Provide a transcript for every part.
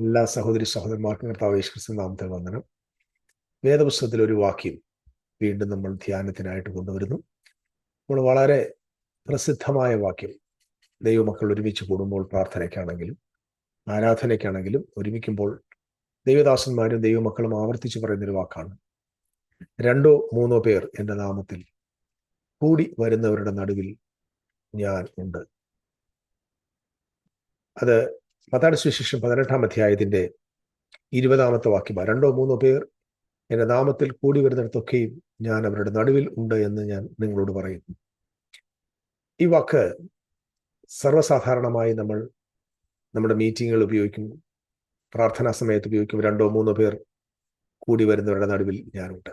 എല്ലാ സഹോദരി സഹോദരന്മാർക്കും കർത്താവ് യേശുക്രിസ്തു നാമത്തെ വന്ദനം. വേദപുസ്തകത്തിൽ ഒരു വാക്യം വീണ്ടും നമ്മൾ ധ്യാനത്തിനായിട്ട് കൊണ്ടുവരുന്നു. നമ്മൾ വളരെ പ്രസിദ്ധമായ വാക്യം. ദൈവമക്കൾ ഒരുമിച്ച് കൂടുമ്പോൾ പ്രാർത്ഥനയ്ക്കാണെങ്കിലും ആരാധനയ്ക്കാണെങ്കിലും ഒരുമിക്കുമ്പോൾ ദൈവദാസന്മാരും ദൈവമക്കളും ആവർത്തിച്ച് പറയുന്നൊരു വാക്കാണ്. രണ്ടോ മൂന്നോ പേർ എന്റെ നാമത്തിൽ കൂടി വരുന്നവരുടെ നടുവിൽ ഞാൻ ഉണ്ട്. അത് പത്താട് സുവിശേഷം പതിനെട്ടാം അധ്യായത്തിന്റെ ഇരുപതാമത്തെ വാക്യമാണ്. രണ്ടോ മൂന്നോ പേർ എന്റെ നാമത്തിൽ കൂടി വരുന്നിടത്തൊക്കെയും ഞാൻ അവരുടെ നടുവിൽ ഉണ്ട് എന്ന് ഞാൻ നിങ്ങളോട് പറയുന്നു. ഈ വാക്ക് സർവസാധാരണമായി നമ്മൾ നമ്മുടെ മീറ്റിങ്ങുകൾ ഉപയോഗിക്കും പ്രാർത്ഥനാ സമയത്ത് ഉപയോഗിക്കും. രണ്ടോ മൂന്നോ പേർ കൂടി വരുന്നവരുടെ നടുവിൽ ഞാനുണ്ട്.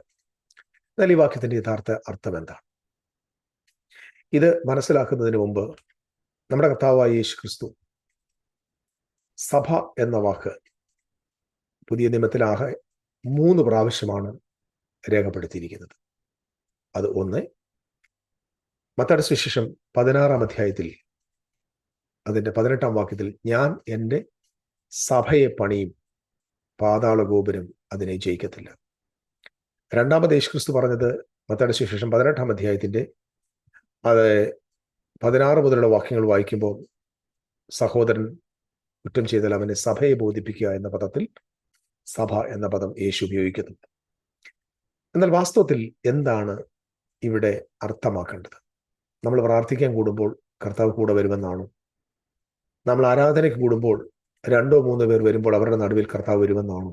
എന്നാൽ ഈ വാക്യത്തിന്റെ യഥാർത്ഥ അർത്ഥം എന്താണ്? ഇത് മനസ്സിലാക്കുന്നതിന് മുമ്പ് നമ്മുടെ കർത്താവായ യേശു ക്രിസ്തു സഭ എന്ന വാക്ക് പുതിയ നിയമത്തിലാകെ മൂന്ന് പ്രാവശ്യമാണ് രേഖപ്പെടുത്തിയിരിക്കുന്നത്. അത് ഒന്ന്. മത്തട സുശേഷം പതിനാറാം അധ്യായത്തിൽ അതിന്റെ പതിനെട്ടാം വാക്യത്തിൽ ഞാൻ എന്റെ സഭയെ പണിയും പാതാള ഗോപുരം അതിനെ ജയിക്കത്തില്ല. രണ്ടാമത് യേശുക്രിസ്തു പറഞ്ഞത് മത്തട സുശേഷം പതിനെട്ടാം അധ്യായത്തിന്റെ അത് പതിനാറ് മുതലുള്ള വാക്യങ്ങൾ വായിക്കുമ്പോൾ സഹോദരൻ കുറ്റം ചെയ്താൽ അവനെ സഭയെ ബോധിപ്പിക്കുക എന്ന പദത്തിൽ സഭ എന്ന പദം യേശു ഉപയോഗിക്കുന്നുണ്ട് എന്നാൽ വാസ്തവത്തിൽ എന്താണ് ഇവിടെ അർത്ഥമാക്കേണ്ടത്? നമ്മൾ പ്രാർത്ഥിക്കാൻ കൂടുമ്പോൾ കർത്താവ് കൂടെ വരുമെന്നാണോ? നമ്മൾ ആരാധനയ്ക്ക് കൂടുമ്പോൾ രണ്ടോ മൂന്നോ പേർ വരുമ്പോൾ അവരുടെ നടുവിൽ കർത്താവ് വരുമെന്നാണോ?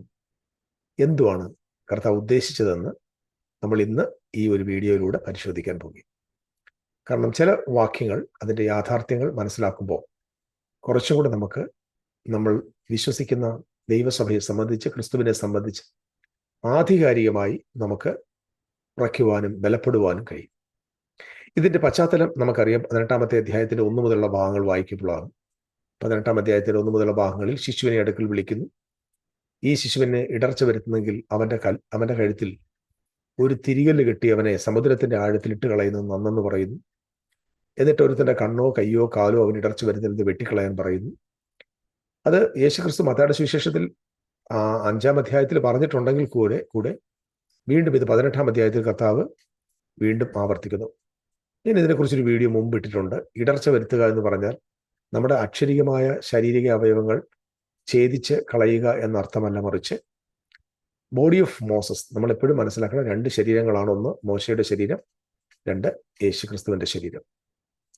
എന്തുവാണ് കർത്താവ് ഉദ്ദേശിച്ചതെന്ന് നമ്മൾ ഇന്ന് ഈ ഒരു വീഡിയോയിലൂടെ പരിശോധിക്കാൻ പോകും കാരണം ചില വാക്യങ്ങൾ അതിന്റെ യാഥാർത്ഥ്യങ്ങൾ മനസ്സിലാക്കുമ്പോൾ കുറച്ചും കൂടെ നമുക്ക് നമ്മൾ വിശ്വസിക്കുന്ന ദൈവസഭയെ സംബന്ധിച്ച് ക്രിസ്തുവിനെ സംബന്ധിച്ച് ആധികാരികമായി നമുക്ക് ഉറയ്ക്കുവാനും ബലപ്പെടുവാനും കഴിയും. ഇതിന്റെ പശ്ചാത്തലം നമുക്കറിയാം. പതിനെട്ടാമത്തെ അധ്യായത്തിന്റെ ഒന്നു മുതലുള്ള ഭാഗങ്ങൾ വായിക്കുമ്പോഴാണ്. പതിനെട്ടാം അധ്യായത്തിന്റെ ഒന്നു മുതലുള്ള ഭാഗങ്ങളിൽ ശിശുവിനെ അടുക്കൽ വിളിക്കുന്നു. ഈ ശിശുവിനെ ഇടർച്ച വരുത്തുന്നെങ്കിൽ അവന്റെ കൽ അവന്റെ കഴുത്തിൽ ഒരു തിരികൽ കെട്ടി അവനെ സമുദ്രത്തിന്റെ ആഴത്തിലിട്ട് കളയുന്നത് നന്നെന്ന് പറയുന്നു. എന്നിട്ട് ഒരുത്തന്റെ കണ്ണോ കയ്യോ കാലോ അവൻ ഇടർച്ച വരുന്നത് വെട്ടിക്കളയാൻ പറയുന്നു. അത് യേശുക്രിസ്തു മത്തായുടെ സുവിശേഷത്തിൽ അഞ്ചാം അധ്യായത്തിൽ പറഞ്ഞിട്ടുണ്ടെങ്കിൽ കൂടെ കൂടെ വീണ്ടും ഇത് പതിനെട്ടാം അധ്യായത്തിൽ കർത്താവ് വീണ്ടും ആവർത്തിക്കുന്നു. ഞാൻ ഇതിനെക്കുറിച്ചൊരു വീഡിയോ മുമ്പ് ഇട്ടിട്ടുണ്ട്. ഇടർച്ച വരുത്തുക എന്ന് പറഞ്ഞാൽ നമ്മുടെ അക്ഷരികമായ ശാരീരിക അവയവങ്ങൾ ഛേദിച്ച് കളയുക എന്നർത്ഥമല്ല മറിച്ച് ബോഡി ഓഫ് മോസസ്. നമ്മളെപ്പോഴും മനസ്സിലാക്കണം രണ്ട് ശരീരങ്ങളാണ് ഒന്ന് മോശയുടെ ശരീരം രണ്ട് യേശുക്രിസ്തുവിന്റെ ശരീരം.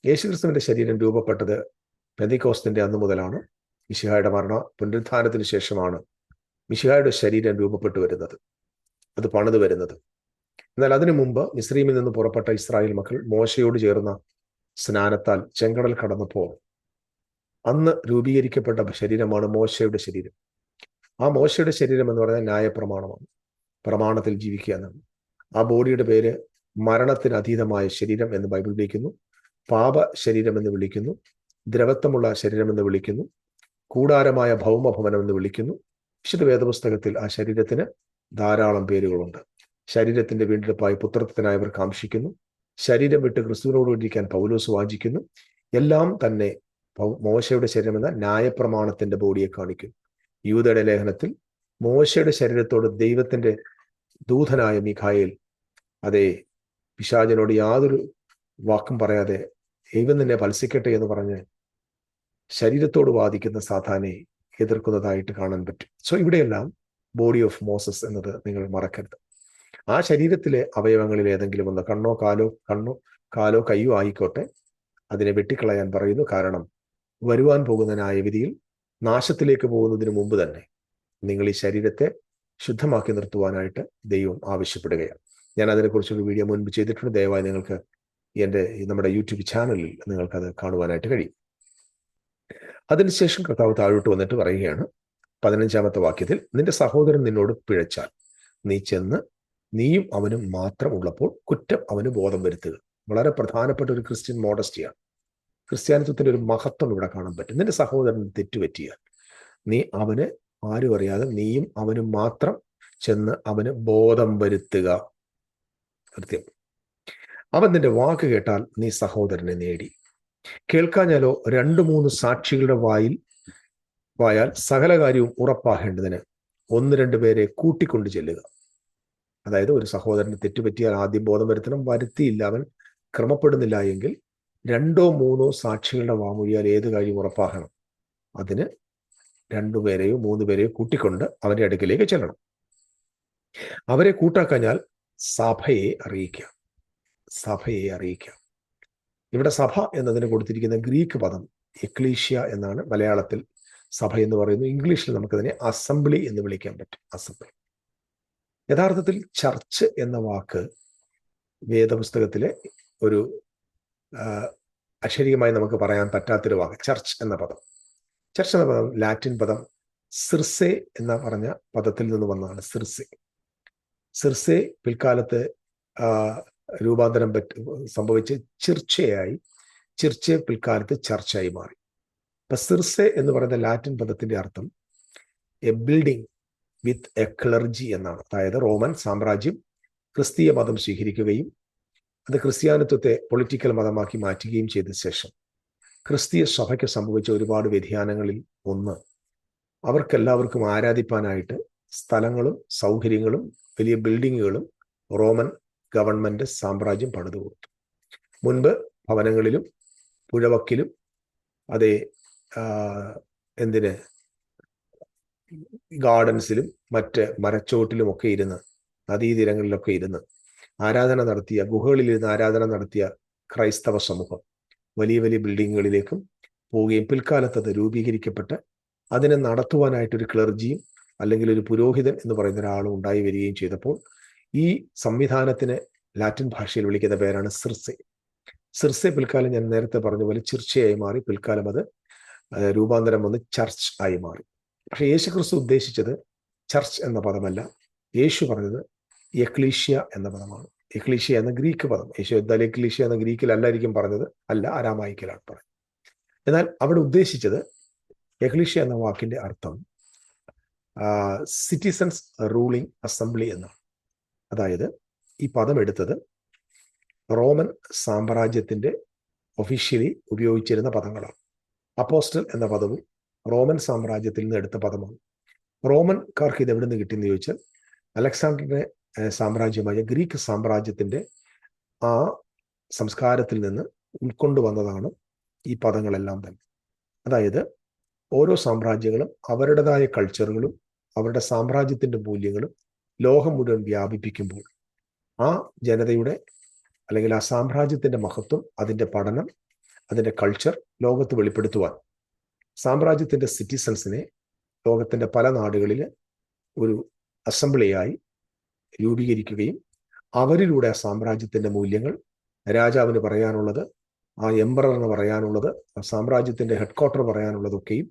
യേശുക്രിസ്തുവിന്റെ ശരീരം രൂപപ്പെട്ടത് പെന്തിക്കോസ്തിന്റെ അന്ന് മുതലാണ്. മിശിഹായുടെ മരണ പുനരുത്ഥാനത്തിന് ശേഷമാണ് മിശിഹായുടെ ശരീരം രൂപപ്പെട്ടു വരുന്നത്. അത് പണിത് വരുന്നത്. എന്നാൽ അതിനു മുമ്പ് മിസ്രീമിൽ നിന്ന് പുറപ്പെട്ട ഇസ്രായേൽ മക്കൾ മോശയോട് ചേർന്ന സ്നാനത്താൽ ചെങ്കടൽ കടന്നപ്പോൾ അന്ന് രൂപീകരിക്കപ്പെട്ട ശരീരമാണ് മോശയുടെ ശരീരം. ആ മോശയുടെ ശരീരം എന്ന് പറഞ്ഞാൽ ന്യായപ്രമാണമാണ്. പ്രമാണത്തിൽ ജീവിക്കുക എന്നാണ്. ആ ബോഡിയുടെ പേര് മരണത്തിന് അതീതമായ ശരീരം എന്ന് ബൈബിൾ വിളിക്കുന്നു. പാപ ശരീരം എന്ന് വിളിക്കുന്നു. ദ്രവത്വമുള്ള ശരീരം എന്ന് വിളിക്കുന്നു. കൂടാരമായ ഭൗമഭവനം എന്ന് വിളിക്കുന്നു. വിശുദ്ധ വേദപുസ്തകത്തിൽ ആ ശരീരത്തിന് ധാരാളം പേരുകളുണ്ട്. ശരീരത്തിന്റെ വീണ്ടെടുപ്പായി പുത്രത്വത്തിനായവർ കാംക്ഷിക്കുന്നു. ശരീരം വിട്ട് ക്രിസ്തുവിനോട് ഇരിക്കാൻ പൗലോസ് വാഞ്ചിക്കുന്നു എല്ലാം തന്നെ മോശയുടെ ശരീരം എന്ന ന്യായപ്രമാണത്തിന്റെ ബോഡിയെ കാണിക്കുന്നു. യൂതയുടെ ലേഖനത്തിൽ മോശയുടെ ശരീരത്തോട് ദൈവത്തിന്റെ ദൂതനായ മിഖായേൽ അതെ പിശാചനോട് യാതൊരു വാക്കും പറയാതെ ദൈവം നിന്നെ പത്സിക്കട്ടെ എന്ന് പറഞ്ഞ് ശരീരത്തോട് വാദിക്കുന്ന സാധാനെ എതിർക്കുന്നതായിട്ട് കാണാൻ പറ്റും. സോ ഇവിടെയെല്ലാം ബോഡി ഓഫ് മോസസ് എന്നത് നിങ്ങൾ മറക്കരുത്. ആ ശരീരത്തിലെ അവയവങ്ങളിൽ ഏതെങ്കിലും ഒന്ന് കണ്ണോ കാലോ കണ്ണോ കാലോ കയ്യോ ആയിക്കോട്ടെ അതിനെ വെട്ടിക്കളയാൻ പറയുന്നു. കാരണം വരുവാൻ പോകുന്ന ന്യായവിധിയിൽ നാശത്തിലേക്ക് പോകുന്നതിന് മുമ്പ് തന്നെ നിങ്ങൾ ഈ ശരീരത്തെ ശുദ്ധമാക്കി നിർത്തുവാനായിട്ട് ദൈവം ആവശ്യപ്പെടുകയാണ്. ഞാൻ അതിനെക്കുറിച്ചൊരു വീഡിയോ മുൻപ് ചെയ്തിട്ടുണ്ട്. ദയവായി നിങ്ങൾക്ക് എന്റെ നമ്മുടെ യൂട്യൂബ് ചാനലിൽ നിങ്ങൾക്കത് കാണുവാനായിട്ട് കഴിയും. അതിനുശേഷം കർത്താവ് താഴോട്ട് വന്നിട്ട് പറയുകയാണ് പതിനഞ്ചാമത്തെ വാക്യത്തിൽ നിന്റെ സഹോദരൻ നിന്നോട് പിഴച്ചാൽ നീ ചെന്ന് നീയും അവനും മാത്രം ഉള്ളപ്പോൾ കുറ്റം അവന് ബോധം വരുത്തുക. വളരെ പ്രധാനപ്പെട്ട ഒരു ക്രിസ്ത്യൻ മോഡസ്റ്റിയാണ്. ക്രിസ്ത്യാനിത്വത്തിന്റെ ഒരു മഹത്വം ഇവിടെ കാണാൻ പറ്റും. നിന്റെ സഹോദരൻ തെറ്റുപറ്റിയാൽ നീ അവന് ആരും അറിയാതെ നീയും അവനും മാത്രം ചെന്ന് അവന് ബോധം വരുത്തുക. കൃത്യം അവൻ നിന്റെ വാക്ക് കേട്ടാൽ നീ സഹോദരനെ നേടി. കേൾക്കാഞ്ഞാലോ രണ്ടു മൂന്ന് സാക്ഷികളുടെ വായിൽ വായാൽ സകല കാര്യവും ഉറപ്പാകേണ്ടതിന് ഒന്ന് രണ്ട് പേരെ കൂട്ടിക്കൊണ്ടു ചെല്ലുക. അതായത് ഒരു സഹോദരന് തെറ്റുപറ്റിയാൽ ആദ്യം ബോധം വരുത്തണം. വരുത്തിയില്ല അവൻ ക്രമപ്പെടുന്നില്ല എങ്കിൽ രണ്ടോ മൂന്നോ സാക്ഷികളുടെ വാമൊഴിയാൽ ഏത് കാര്യം ഉറപ്പാകണം. അതിന് രണ്ടുപേരെയോ മൂന്ന് പേരെയോ കൂട്ടിക്കൊണ്ട് അവന്റെ അടുക്കിലേക്ക് ചെല്ലണം. അവരെ കൂട്ടാക്കഞ്ഞാൽ സഭയെ അറിയിക്കാം സഭയെ അറിയിക്കാം ഇവിടെ സഭ എന്നതിന് കൊടുത്തിരിക്കുന്ന ഗ്രീക്ക് പദം എക്ലീഷ്യ എന്നാണ് മലയാളത്തിൽ സഭ എന്ന് പറയുന്നു. ഇംഗ്ലീഷിൽ നമുക്കതിനെ അസംബ്ലി എന്ന് വിളിക്കാൻ പറ്റും. അസംബ്ലി. യഥാർത്ഥത്തിൽ ചർച്ച് എന്ന വാക്ക് വേദപുസ്തകത്തിലെ ഒരു അക്ഷരികമായി നമുക്ക് പറയാൻ പറ്റാത്തൊരു വാക്ക് ചർച്ച് എന്ന പദം. ചർച്ച് എന്ന പദം ലാറ്റിൻ പദം സിർസെ എന്ന പറഞ്ഞ പദത്തിൽ നിന്ന് വന്നതാണ് സിർസെ. സിർസെ പിൽക്കാലത്ത് രൂപാന്തരം പറ്റ സംഭവിച്ച് ചിർച്ചയായി ചിർച്ച പിൽക്കാലത്ത് ചർച്ചയായി മാറി. ഇപ്പൊ സിർസെ എന്ന് പറയുന്ന ലാറ്റിൻ പദത്തിന്റെ അർത്ഥം a building with a clergy എന്നാണ്. അതായത് റോമൻ സാമ്രാജ്യം ക്രിസ്തീയ മതം സ്വീകരിക്കുകയും അത് ക്രിസ്ത്യാനിത്വത്തെ പൊളിറ്റിക്കൽ മതമാക്കി മാറ്റുകയും ചെയ്ത ശേഷം ക്രിസ്തീയ സഭയ്ക്ക് സംഭവിച്ച ഒരുപാട് വ്യതിയാനങ്ങളിൽ ഒന്ന്. അവർക്കെല്ലാവർക്കും ആരാധിപ്പാനായിട്ട് സ്ഥലങ്ങളും സൗകര്യങ്ങളും വലിയ ബിൽഡിങ്ങുകളും റോമൻ ഗവൺമെന്റ് സാമ്രാജ്യം പണിതു കൊടുത്തു. മുൻപ് ഭവനങ്ങളിലും പുഴവക്കിലും അതേ എന്തിന്? ഗാർഡൻസിലും മറ്റ് മരച്ചോട്ടിലും ഒക്കെ ഇരുന്ന് നദീതീരങ്ങളിലൊക്കെ ഇരുന്ന് ആരാധന നടത്തിയ ഗുഹകളിലിരുന്ന് ആരാധന നടത്തിയ ക്രൈസ്തവ സമൂഹം വലിയ വലിയ ബിൽഡിങ്ങുകളിലേക്കും പോവുകയും പിൽക്കാലത്ത് അത് രൂപീകരിക്കപ്പെട്ട് അതിനെ നടത്തുവാനായിട്ടൊരു ക്ലർജിയും അല്ലെങ്കിൽ ഒരു പുരോഹിതൻ എന്ന് പറയുന്ന ഒരാളും ഉണ്ടായി വരികയും ചെയ്തപ്പോൾ ഈ സംവിധാനത്തിന് ലാറ്റിൻ ഭാഷയിൽ വിളിക്കുന്ന പേരാണ് സിർസെ. സിർസെ പിൽക്കാലം ഞാൻ നേരത്തെ പറഞ്ഞ പോലെ ചിർച്ചയായി മാറി. പിൽക്കാലം അത് രൂപാന്തരം വന്ന് ചർച്ച് ആയി മാറി. പക്ഷെ യേശു ക്രിസ്തു ഉദ്ദേശിച്ചത് ചർച്ച് എന്ന പദമല്ല. യേശു പറഞ്ഞത് എക്ലീഷ്യ എന്ന പദമാണ്. എക്ലീഷ്യ എന്ന ഗ്രീക്ക് പദം. യേശു എന്തായാലും എക്ലീഷ്യ എന്ന ഗ്രീക്കിലല്ലായിരിക്കും പറഞ്ഞത്. അല്ല അരാമായിക്കലാണ് പറഞ്ഞത്. എന്നാൽ അവിടെ ഉദ്ദേശിച്ചത് എക്ലീഷ്യ എന്ന വാക്കിന്റെ അർത്ഥം സിറ്റിസൺസ് റൂളിംഗ് അസംബ്ലി എന്നാണ്. അതായത് ഈ പദം എടുത്തത് റോമൻ സാമ്രാജ്യത്തിന്റെ ഒഫീഷ്യലി ഉപയോഗിച്ചിരുന്ന പദങ്ങളാണ്. അപ്പോസ്റ്റൽ എന്ന പദവും റോമൻ സാമ്രാജ്യത്തിൽ നിന്ന് എടുത്ത പദമാണ്. റോമൻകാർക്ക് ഇത് എവിടെ നിന്ന് കിട്ടിയെന്ന് ചോദിച്ചാൽ അലക്സാണ്ടറിന്റെ സാമ്രാജ്യമായ ഗ്രീക്ക് സാമ്രാജ്യത്തിന്റെ ആ സംസ്കാരത്തിൽ നിന്ന് ഉൾക്കൊണ്ടു വന്നതാണ് ഈ പദങ്ങളെല്ലാം തന്നെ. അതായത് ഓരോ സാമ്രാജ്യങ്ങളും അവരുടേതായ കൾച്ചറുകളും അവരുടെ സാമ്രാജ്യത്തിന്റെ മൂല്യങ്ങളും ലോകം മുഴുവൻ വ്യാപിപ്പിക്കുമ്പോൾ ആ ജനതയുടെ അല്ലെങ്കിൽ ആ സാമ്രാജ്യത്തിന്റെ മഹത്വം അതിന്റെ പഠനം അതിന്റെ കൾച്ചർ ലോകത്ത് വെളിപ്പെടുത്തുവാൻ. സാമ്രാജ്യത്തിന്റെ സിറ്റിസൺസിനെ ലോകത്തിന്റെ പല നാടുകളിൽ ഒരു അസംബ്ലിയായി രൂപീകരിക്കുകയും അവരിലൂടെ ആ സാമ്രാജ്യത്തിന്റെ മൂല്യങ്ങൾ രാജാവിന് പറയാനുള്ളത് ആ എംബററിന് പറയാനുള്ളത് ആ സാമ്രാജ്യത്തിന്റെ ഹെഡ്ക്വാർട്ടർ പറയാനുള്ളതൊക്കെയും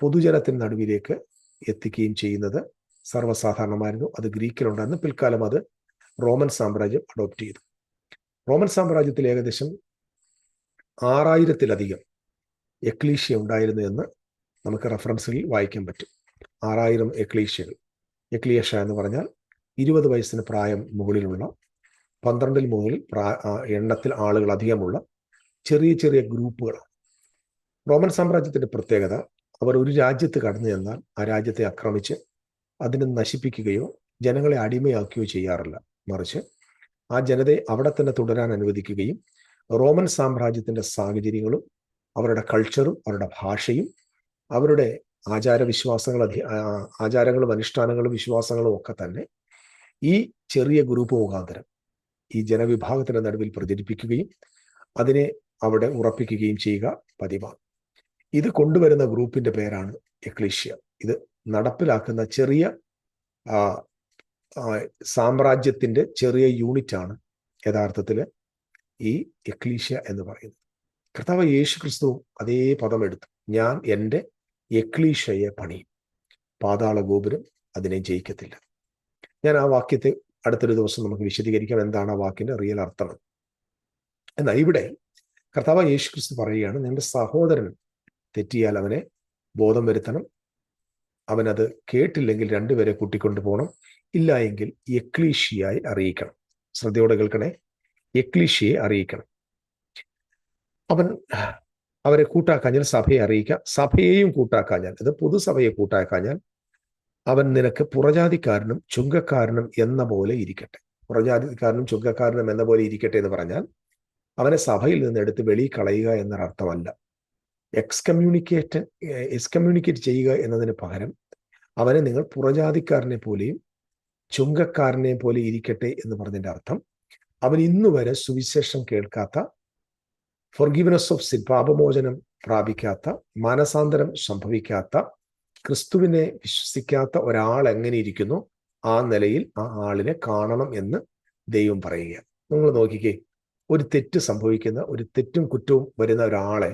പൊതുജനത്തിന്റെ നടുവിലേക്ക് എത്തിക്കുകയും ചെയ്യുന്നത് സർവസാധാരണമായിരുന്നു. അത് ഗ്രീക്കിലുണ്ടായിരുന്നു. പിൽക്കാലം അത് റോമൻ സാമ്രാജ്യം അഡോപ്റ്റ് ചെയ്തു. റോമൻ സാമ്രാജ്യത്തിൽ ഏകദേശം ആറായിരത്തിലധികം എക്ലീഷ്യ ഉണ്ടായിരുന്നു എന്ന് നമുക്ക് റെഫറൻസിൽ വായിക്കാൻ പറ്റും. ആറായിരം എക്ലീഷ്യകൾ. എക്ലീഷ എന്ന് പറഞ്ഞാൽ ഇരുപത് വയസ്സിന് പ്രായം മുകളിലുള്ള പന്ത്രണ്ടിൽ മുകളിൽ പ്രാ എണ്ണത്തിൽ ആളുകൾ അധികമുള്ള ചെറിയ ചെറിയ ഗ്രൂപ്പുകളാണ്. റോമൻ സാമ്രാജ്യത്തിന്റെ പ്രത്യേകത അവർ ഒരു രാജ്യത്ത് കടന്നു ചെന്നാൽ ആ രാജ്യത്തെ ആക്രമിച്ച് അതിനെ നശിപ്പിക്കുകയോ ജനങ്ങളെ അടിമയാക്കുകയോ ചെയ്യാറില്ല. മറിച്ച് ആ ജനതയെ അവിടെ തന്നെ തുടരാൻ അനുവദിക്കുകയും റോമൻ സാമ്രാജ്യത്തിന്റെ സാഹചര്യങ്ങളും അവരുടെ കൾച്ചറും അവരുടെ ഭാഷയും അവരുടെ ആചാരവിശ്വാസങ്ങൾ ആചാരങ്ങളും അനുഷ്ഠാനങ്ങളും വിശ്വാസങ്ങളും ഒക്കെ തന്നെ ഈ ചെറിയ ഗ്രൂപ്പ് മുഖാന്തരം ഈ ജനവിഭാഗത്തിന്റെ നടുവിൽ പ്രചരിപ്പിക്കുകയും അതിനെ അവിടെ ഉറപ്പിക്കുകയും ചെയ്യുക പതിവാണ്. ഇത് കൊണ്ടുവരുന്ന ഗ്രൂപ്പിന്റെ പേരാണ് എക്ലീഷ്യ. ഇത് നടപ്പിലാക്കുന്ന ചെറിയ സാമ്രാജ്യത്തിന്റെ ചെറിയ യൂണിറ്റ് ആണ് യഥാർത്ഥത്തിൽ ഈ എക്ലീഷ്യ എന്ന് പറയുന്നത്. കർത്താവ് യേശു ക്രിസ്തു അതേ പദം എടുത്തു. ഞാൻ എന്റെ എക്ലീഷയെ പണിയും പാതാള ഗോപുരം അതിനെ ജയിക്കത്തില്ല. ഞാൻ ആ വാക്യത്തെ അടുത്തൊരു ദിവസം നമുക്ക് വിശദീകരിക്കാം. എന്താണ് ആ വാക്കിന്റെ റിയൽ അർത്ഥം? എന്നാൽ ഇവിടെ കർത്താവ് യേശു ക്രിസ്തു പറയുകയാണ് നിന്റെ സഹോദരൻ തെറ്റിയാൽ അവനെ ബോധം വരുത്തണം അവനത് കേട്ടില്ലെങ്കിൽ രണ്ടുപേരെ കൂട്ടിക്കൊണ്ടു പോകണം. ഇല്ല എങ്കിൽ എക്ലീഷിയായി അറിയിക്കണം. ശ്രദ്ധയോടെ കേൾക്കണേ. എക്ലീഷിയെ അറിയിക്കണം. അവൻ അവരെ കൂട്ടാക്കാഞ്ഞാൽ സഭയെ അറിയിക്കാം. സഭയെയും കൂട്ടാക്കാഞ്ഞാൽ അത് പൊതുസഭയെ കൂട്ടാക്കാഞ്ഞാൽ അവൻ നിനക്ക് പുറജാതിക്കാരനും ചുങ്കക്കാരനും എന്ന പോലെ ഇരിക്കട്ടെ. പുറജാതിക്കാരനും ചുങ്കക്കാരനും എന്ന പോലെ ഇരിക്കട്ടെ എന്ന് പറഞ്ഞാൽ അവനെ സഭയിൽ നിന്ന് എടുത്ത് വെളി കളയുക എന്നൊരർത്ഥമല്ല. എക്സ്കമ്മ്യൂണിക്കേറ്റ് എക്സ്കമ്മ്യൂണിക്കേറ്റ് ചെയ്യുക എന്നതിന് പകരം അവനെ നിങ്ങൾ പുറജാതിക്കാരനെ പോലെയും ചുങ്കക്കാരനെ പോലെ ഇരിക്കട്ടെ എന്ന് പറഞ്ഞതിന്റെ അർത്ഥം അവൻ ഇന്നു വരെ സുവിശേഷം കേൾക്കാത്ത ഫൊർഗിവനസ് ഓഫ് സിൻ പാപമോചനം പ്രാപിക്കാത്ത മാനസാന്തരം സംഭവിക്കാത്ത ക്രിസ്തുവിനെ വിശ്വസിക്കാത്ത ഒരാൾ എങ്ങനെ ഇരിക്കുന്നു? ആ നിലയിൽ ആ ആളിനെ കാണണം എന്ന് ദൈവം പറയുക നിങ്ങൾ നോക്കിക്കേ ഒരു തെറ്റ് സംഭവിക്കുന്ന ഒരു തെറ്റും കുറ്റവും വരുന്ന ഒരാളെ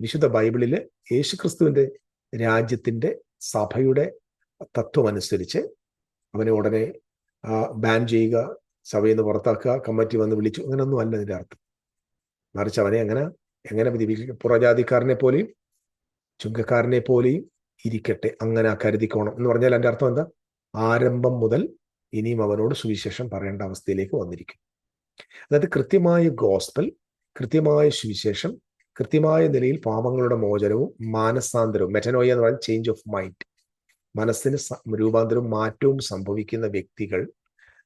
വിശുദ്ധ ബൈബിളിൽ യേശുക്രിസ്തുവിന്റെ രാജ്യത്തിന്റെ സഭയുടെ തത്വം അനുസരിച്ച് അവനെ ഉടനെ ബാൻ ചെയ്യുക സഭയിൽ നിന്ന് പുറത്താക്കുക കമ്മിറ്റി വന്ന് വിളിച്ചു അങ്ങനെയൊന്നും അല്ല ഇതിന്റെ അർത്ഥം. മറിച്ച് അവനെ അങ്ങനെ എങ്ങനെ വിധിപ്പിക്കും പുറജാതിക്കാരനെ പോലെയും ചുങ്കക്കാരനെ പോലെയും ഇരിക്കട്ടെ അങ്ങനെ കരുതിക്കോണം എന്ന് പറഞ്ഞാൽ എന്റെ അർത്ഥം എന്താ? ആരംഭം മുതൽ ഇനിയും അവനോട് സുവിശേഷം പറയേണ്ട അവസ്ഥയിലേക്ക് വന്നിരിക്കും. അതായത് കൃത്യമായ ഗോസ്പൽ കൃത്യമായ സുവിശേഷം കൃത്യമായ നിലയിൽ പാപങ്ങളുടെ മോചനവും മാനസാന്തരവും മെറ്റനോയ എന്ന് പറയുന്നത് ചേഞ്ച് ഓഫ് മൈൻഡ് മനസ്സിന് രൂപാന്തരവും മാറ്റവും സംഭവിക്കുന്ന വ്യക്തികൾ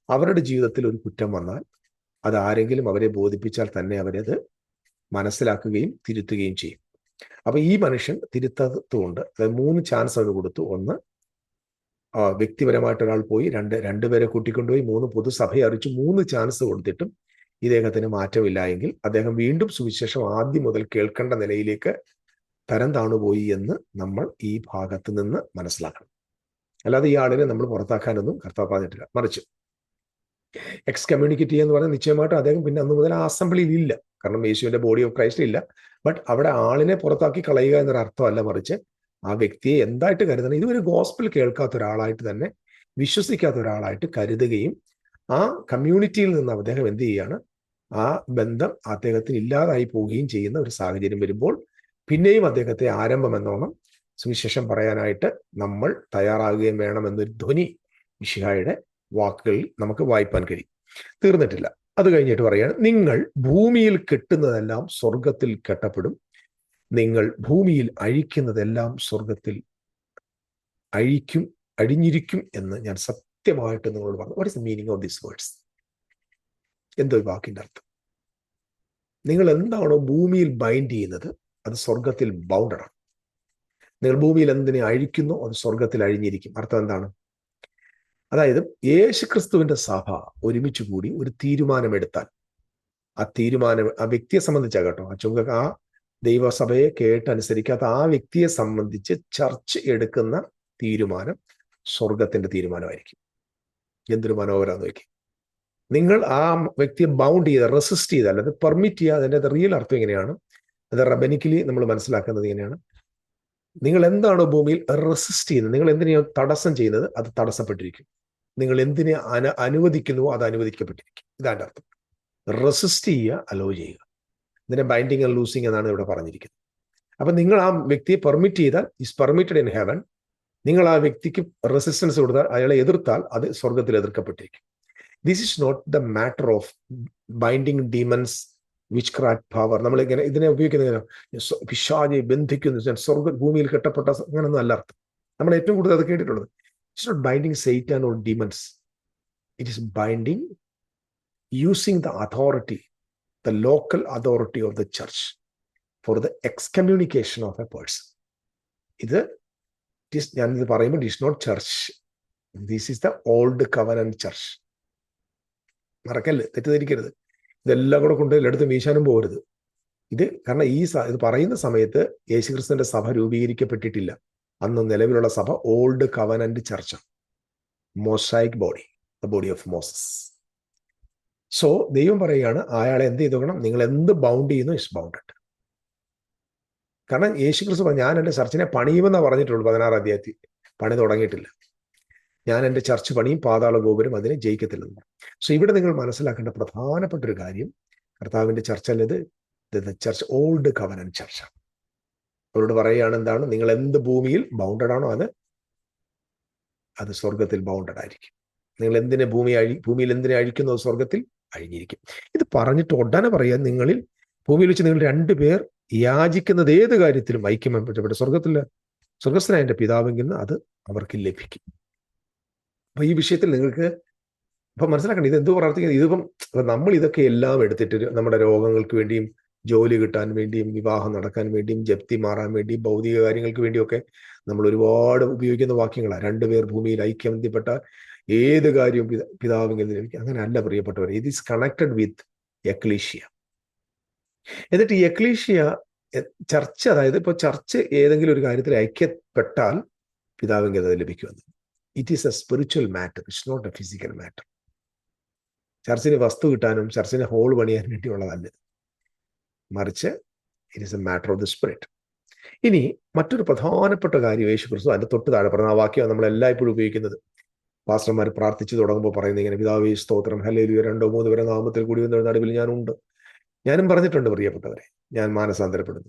അവരുടെ ജീവിതത്തിൽ ഒരു കുറ്റം വന്നാൽ അത് ആരെങ്കിലും അവരെ ബോധിപ്പിച്ചാൽ തന്നെ അവരത് മനസ്സിലാക്കുകയും തിരുത്തുകയും ചെയ്യും. അപ്പൊ ഈ മനുഷ്യൻ തിരുത്തത്തുകൊണ്ട് അതായത് മൂന്ന് ചാൻസ് അവർ കൊടുത്തു. ഒന്ന് വ്യക്തിപരമായിട്ട് ഒരാൾ പോയി രണ്ട് രണ്ടുപേരെ കൂട്ടിക്കൊണ്ടുപോയി മൂന്ന് പൊതുസഭയെ അറിയിച്ചു മൂന്ന് ചാൻസ് കൊടുത്തിട്ടും ഇദ്ദേഹത്തിന് മാറ്റമില്ല എങ്കിൽ അദ്ദേഹം വീണ്ടും സുവിശേഷം ആദ്യം മുതൽ കേൾക്കേണ്ട നിലയിലേക്ക് തരം താണുപോയി എന്ന് നമ്മൾ ഈ ഭാഗത്ത് നിന്ന് മനസ്സിലാക്കണം. അല്ലാതെ ഈ ആളിനെ നമ്മൾ പുറത്താക്കാനൊന്നും കർത്താവ് പറഞ്ഞിട്ടില്ല. മറിച്ച് എക്സ് കമ്മ്യൂണിക്കേറ്റ് എന്ന് പറഞ്ഞാൽ നിശ്ചയമായിട്ടും അദ്ദേഹം പിന്നെ അന്ന് മുതൽ ആ അസംബ്ലിയിൽ ഇല്ല. കാരണം യേശുവിന്റെ ബോഡി ഓഫ് ക്രൈസ്റ്റ് ഇല്ല. ബട്ട് അവിടെ ആളിനെ പുറത്താക്കി കളയുക എന്നൊരു അർത്ഥമല്ല മറിച്ച് ആ വ്യക്തിയെ എന്തായിട്ട് കരുതണം? ഇതുവരെ ഗോസ്പിൾ കേൾക്കാത്ത ഒരാളായിട്ട് തന്നെ വിശ്വസിക്കാത്ത ഒരാളായിട്ട് കരുതുകയും ആ കമ്മ്യൂണിറ്റിയിൽ നിന്ന് അദ്ദേഹം എന്ത് ചെയ്യുകയാണ്? ആ ബന്ധം അദ്ദേഹത്തിന് ഇല്ലാതായി പോവുകയും ചെയ്യുന്ന ഒരു സാഹചര്യം വരുമ്പോൾ പിന്നെയും അദ്ദേഹത്തെ ആരംഭം എന്നോണം സുവിശേഷം പറയാനായിട്ട് നമ്മൾ തയ്യാറാകുകയും വേണമെന്നൊരു ധ്വനി വിഷിഹായുടെ വാക്കുകളിൽ നമുക്ക് വായിപ്പാൻ കഴിയും. തീർന്നിട്ടില്ല. അത് കഴിഞ്ഞിട്ട് പറയാണ് നിങ്ങൾ ഭൂമിയിൽ കെട്ടുന്നതെല്ലാം സ്വർഗത്തിൽ കെട്ടപ്പെടും. നിങ്ങൾ ഭൂമിയിൽ അഴിക്കുന്നതെല്ലാം സ്വർഗത്തിൽ അഴിക്കും അഴിഞ്ഞിരിക്കും എന്ന് ഞാൻ സത്യമായിട്ട് നിങ്ങളോട് പറഞ്ഞു. What is the meaning of this words എന്തോ ഈ വാക്കിന്റെ അർത്ഥം. നിങ്ങൾ എന്താണോ ഭൂമിയിൽ ബൈൻഡ് ചെയ്യുന്നത് അത് സ്വർഗത്തിൽ ബൗണ്ടഡ് ആണ്. നിങ്ങൾ ഭൂമിയിൽ എന്തിനെ അഴിക്കുന്നു അത് സ്വർഗത്തിൽ അഴിഞ്ഞിരിക്കും. അർത്ഥം എന്താണ്? അതായത് യേശുക്രിസ്തുവിന്റെ സഭ ഒരുമിച്ച് കൂടി ഒരു തീരുമാനമെടുത്താൽ ആ തീരുമാനം ആ വ്യക്തിയെ സംബന്ധിച്ചാ കേട്ടോ ആ ചുങ്ക ആ ദൈവസഭയെ കേട്ടനുസരിക്കാത്ത ആ വ്യക്തിയെ സംബന്ധിച്ച് ചർച്ച എടുക്കുന്ന തീരുമാനം സ്വർഗത്തിന്റെ തീരുമാനമായിരിക്കും. എന്തൊരു മനോഹരം നോക്കി നിങ്ങൾ ആ വ്യക്തിയെ ബൗണ്ട് ചെയ്ത് റെസിസ്റ്റ് ചെയ്ത് അല്ലെങ്കിൽ പെർമിറ്റ് ചെയ്യുക അതിന്റെ റിയൽ അർത്ഥം എങ്ങനെയാണ്? അത് റബനിക്കലി നമ്മൾ മനസ്സിലാക്കുന്നത് എങ്ങനെയാണ്? നിങ്ങൾ എന്താണ് ഭൂമിയിൽ റെസിസ്റ്റ് ചെയ്യുന്നത് നിങ്ങൾ എന്തിനെയോ തടസ്സം ചെയ്യുന്നത് അത് തടസ്സപ്പെട്ടിരിക്കും. നിങ്ങൾ എന്തിനെ അന അനുവദിക്കുന്നുവോ അത് അനുവദിക്കപ്പെട്ടിരിക്കും. ഇതാണ് അർത്ഥം. റെസിസ്റ്റ് ചെയ്യുക അലോ ചെയ്യുക. ഇതിനെ ബൈൻഡിങ് ആൻഡ് ലൂസിങ് എന്നാണ് ഇവിടെ പറഞ്ഞിരിക്കുന്നത്. അപ്പം നിങ്ങൾ ആ വ്യക്തിയെ പെർമിറ്റ് ചെയ്താൽ ഇസ് പെർമിറ്റഡ് ഇൻ ഹെവൻ നിങ്ങൾ ആ വ്യക്തിക്ക് റെസിസ്റ്റൻസ് കൊടുത്താൽ അയാളെ എതിർത്താൽ അത് സ്വർഗത്തിൽ എതിർക്കപ്പെട്ടിരിക്കും. This is not the matter of binding demons which create power നമ്മൾ ഇങ്ങനെ ഇതിനെ ഉപയോഗിക്കുന്ന പിശാജെ ബന്ധിക്കുന്നു. സ്വർഗ ഭൂമിയിൽ കെട്ടപ്പെട്ട അങ്ങനെയൊന്നും അല്ല അർത്ഥം. നമ്മൾ ഏറ്റവും കൂടുതൽ അത് കേട്ടിട്ടുള്ളത്. It's not binding satan or demons it is binding using the authority the local authority of the church for the excommunication of a person ഇത് ഇറ്റ് ഞാനിത് പറയുമ്പോൾ it is not church this is the old covenant church മറക്കല്ല് തെറ്റിദ്ധരിക്കരുത്. ഇതെല്ലാം കൂടെ കൊണ്ട് എല്ലായിടത്തും വീശാനും പോകരുത്. ഇത് കാരണം ഈ ഇത് പറയുന്ന സമയത്ത് യേശുക്രിസ്തുവിന്റെ സഭ രൂപീകരിക്കപ്പെട്ടിട്ടില്ല. അന്ന് നിലവിലുള്ള സഭ old covenant church mosaic body the body of Moses. So ദൈവം പറയുകയാണ് അയാളെ എന്ത് ചെയ്തോക്കണം നിങ്ങൾ എന്ത് ബൗണ്ട് ചെയ്യുന്നു ഇസ് ബൗണ്ടഡ്. കാരണം യേശുക്രിസ്തു ഞാൻ എന്റെ ചർച്ചിനെ പണിയുമെന്നാണ് പറഞ്ഞിട്ടുള്ളൂ പതിനാറ് അധ്യായത്തിൽ. പണി തുടങ്ങിയിട്ടില്ല. ഞാൻ എന്റെ ചർച്ച് പണിയും പാതാള ഗോപുരം അതിനെ ജയിക്കത്തില്ലെന്ന്. സോ ഇവിടെ നിങ്ങൾ മനസ്സിലാക്കേണ്ട പ്രധാനപ്പെട്ട ഒരു കാര്യം കർത്താവിന്റെ ചർച്ച അല്ലത് ചർച്ച് ഓൾഡ് കവനൻ ചർച്ച. അവരോട് പറയുകയാണ് എന്താണ് നിങ്ങൾ എന്ത് ഭൂമിയിൽ ബൗണ്ടഡ് ആണോ അത് അത് സ്വർഗത്തിൽ ബൗണ്ടഡ് ആയിരിക്കും. നിങ്ങൾ എന്തിനെ ഭൂമി അഴി ഭൂമിയിൽ എന്തിനെ അഴിക്കുന്നു സ്വർഗത്തിൽ അഴിഞ്ഞിരിക്കും. ഇത് പറഞ്ഞിട്ട് ഉടനെ പറയാൻ നിങ്ങളിൽ ഭൂമിയിൽ വെച്ച് നിങ്ങൾ രണ്ടുപേർ യാചിക്കുന്നത് ഏത് കാര്യത്തിലും ഐക്യം പറ്റപ്പെട്ട സ്വർഗത്തിൽ സ്വർഗസ്ഥനായ പിതാവെങ്കിൽ അത് അവർക്ക് ലഭിക്കും. അപ്പൊ ഈ വിഷയത്തിൽ നിങ്ങൾക്ക് ഇപ്പൊ മനസ്സിലാക്കണം ഇത് എന്തോ പ്രാർത്ഥിക്കുന്നത് ഇതിപ്പം ഇപ്പൊ നമ്മൾ ഇതൊക്കെ എല്ലാം എടുത്തിട്ട് നമ്മുടെ രോഗങ്ങൾക്ക് വേണ്ടിയും ജോലി കിട്ടാൻ വേണ്ടിയും വിവാഹം നടക്കാൻ വേണ്ടിയും ജപ്തി മാറാൻ വേണ്ടിയും ഭൗതിക കാര്യങ്ങൾക്ക് വേണ്ടിയൊക്കെ നമ്മൾ ഒരുപാട് ഉപയോഗിക്കുന്ന വാക്യങ്ങളാണ്. രണ്ടുപേർ ഭൂമിയിൽ ഐക്യബന്ധിപ്പെട്ട ഏത് കാര്യവും പിത പിതാവെങ്കിൽ ലഭിക്കും. അങ്ങനെ അല്ല പ്രിയപ്പെട്ടവർ ഇത് ഈസ് കണക്റ്റഡ് വിത്ത് എക്ലീഷ്യ എന്നിട്ട് ഈ എക്ലീഷ്യ ചർച്ച അതായത് ഇപ്പോൾ ചർച്ച് ഏതെങ്കിലും ഒരു കാര്യത്തിൽ ഐക്യപ്പെട്ടാൽ പിതാവിന്റെ അത് ലഭിക്കുമെന്ന്. It is a spiritual matter it's not a physical matter ചർച്ചിന് വസ്തു കിട്ടാനും ചർച്ചിന് ഹോൾ പണിയാനും വേണ്ടിയുള്ളതല്ല. മറിച്ച് it is a matter of the spirit ഇനി മറ്റൊരു പ്രധാനപ്പെട്ട കാര്യം യേശു ക്രിസ്തു അതിന്റെ തൊട്ട് താഴെ പറഞ്ഞ ആ വാക്യം നമ്മൾ എല്ലായ്പ്പോഴും ഉപയോഗിക്കുന്നത്. പാസ്റ്റർമാർ പ്രാർത്ഥിച്ചു തുടങ്ങുമ്പോൾ പറയുന്നത് ഇങ്ങനെ പിതാവേ സ്തോത്രം. ഹല്ലേലൂയ. രണ്ടോ മൂന്ന് പേരെ നാമത്തിൽ കൂടി വന്ന നടുവിൽ ഞാനുണ്ട്. ഞാനും പറഞ്ഞിട്ടുണ്ട് പ്രിയപ്പെട്ടവരെ. ഞാൻ മാനസാന്തരപ്പെടുന്നു.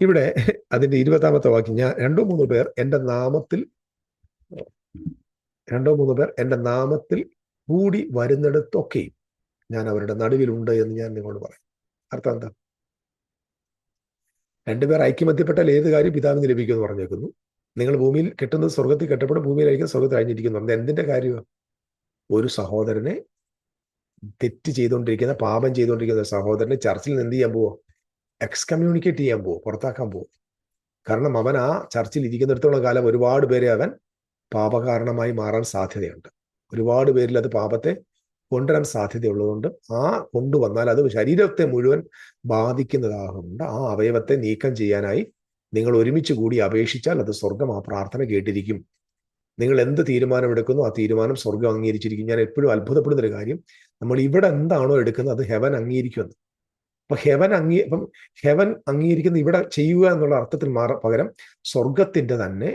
ഇവിടെ അതിന്റെ ഇരുപതാമത്തെ വാക്യം ഞാൻ രണ്ടോ മൂന്ന് പേർ എന്റെ നാമത്തിൽ രണ്ടോ മൂന്നോ പേർ എന്റെ നാമത്തിൽ കൂടി വരുന്നിടത്തൊക്കെയും ഞാൻ അവരുടെ നടുവിലുണ്ട് എന്ന് ഞാൻ നിങ്ങളോട് പറയും. അർത്ഥം എന്താ? രണ്ടുപേർ ഐക്യമത്യപ്പെട്ടാൽ ഏത് കാര്യം പിതാവിന് ലഭിക്കുമെന്ന് പറഞ്ഞേക്കുന്നു. നിങ്ങൾ ഭൂമിയിൽ കെട്ടുന്നത് സ്വർഗത്തിൽ കെട്ടപ്പെടും ഭൂമിയിലായിരിക്കും സ്വർഗത്തിൽ അഴിഞ്ഞിരിക്കുന്നു പറഞ്ഞത് എന്തിന്റെ കാര്യമാണ് ഒരു സഹോദരനെ തെറ്റ് ചെയ്തുകൊണ്ടിരിക്കുന്ന പാപം ചെയ്തുകൊണ്ടിരിക്കുന്ന ഒരു സഹോദരനെ ചർച്ചിൽ നിന്ന് എന്ത് ചെയ്യാൻ പോവോ? എക്സ്കമ്മ്യൂണിക്കേറ്റ് ചെയ്യാൻ പോവോ പുറത്താക്കാൻ പോവോ. കാരണം അവൻ ആ ചർച്ചിൽ ഇരിക്കുന്നിടത്തോളം കാലം ഒരുപാട് പേരെ അവൻ പാപകാരണമായി മാറാൻ സാധ്യതയുണ്ട്. ഒരുപാട് പേരിൽ അത് പാപത്തെ കൊണ്ടുവരാൻ സാധ്യതയുള്ളതുകൊണ്ട് ആ കൊണ്ടുവന്നാൽ അത് ശരീരത്തെ മുഴുവൻ ബാധിക്കുന്നതാകുന്നുണ്ട് ആ അവയവത്തെ നീക്കം ചെയ്യാനായി നിങ്ങൾ ഒരുമിച്ച് കൂടി അപേക്ഷിച്ചാൽ അത് സ്വർഗം ആ പ്രാർത്ഥന കേട്ടിരിക്കും. നിങ്ങൾ എന്ത് തീരുമാനം എടുക്കുന്നു ആ തീരുമാനം സ്വർഗം അംഗീകരിച്ചിരിക്കും. ഞാൻ എപ്പോഴും അത്ഭുതപ്പെടുന്ന ഒരു കാര്യം നമ്മൾ ഇവിടെ എന്താണോ എടുക്കുന്നത് അത് ഹെവൻ അംഗീകരിക്കുമെന്ന്. അപ്പൊ ഹെവൻ അംഗീ അപ്പം ഹെവൻ അംഗീകരിക്കുന്ന ഇവിടെ ചെയ്യുക എന്നുള്ള അർത്ഥത്തിൽ മാറ പകരം സ്വർഗത്തിന്റെ തന്നെ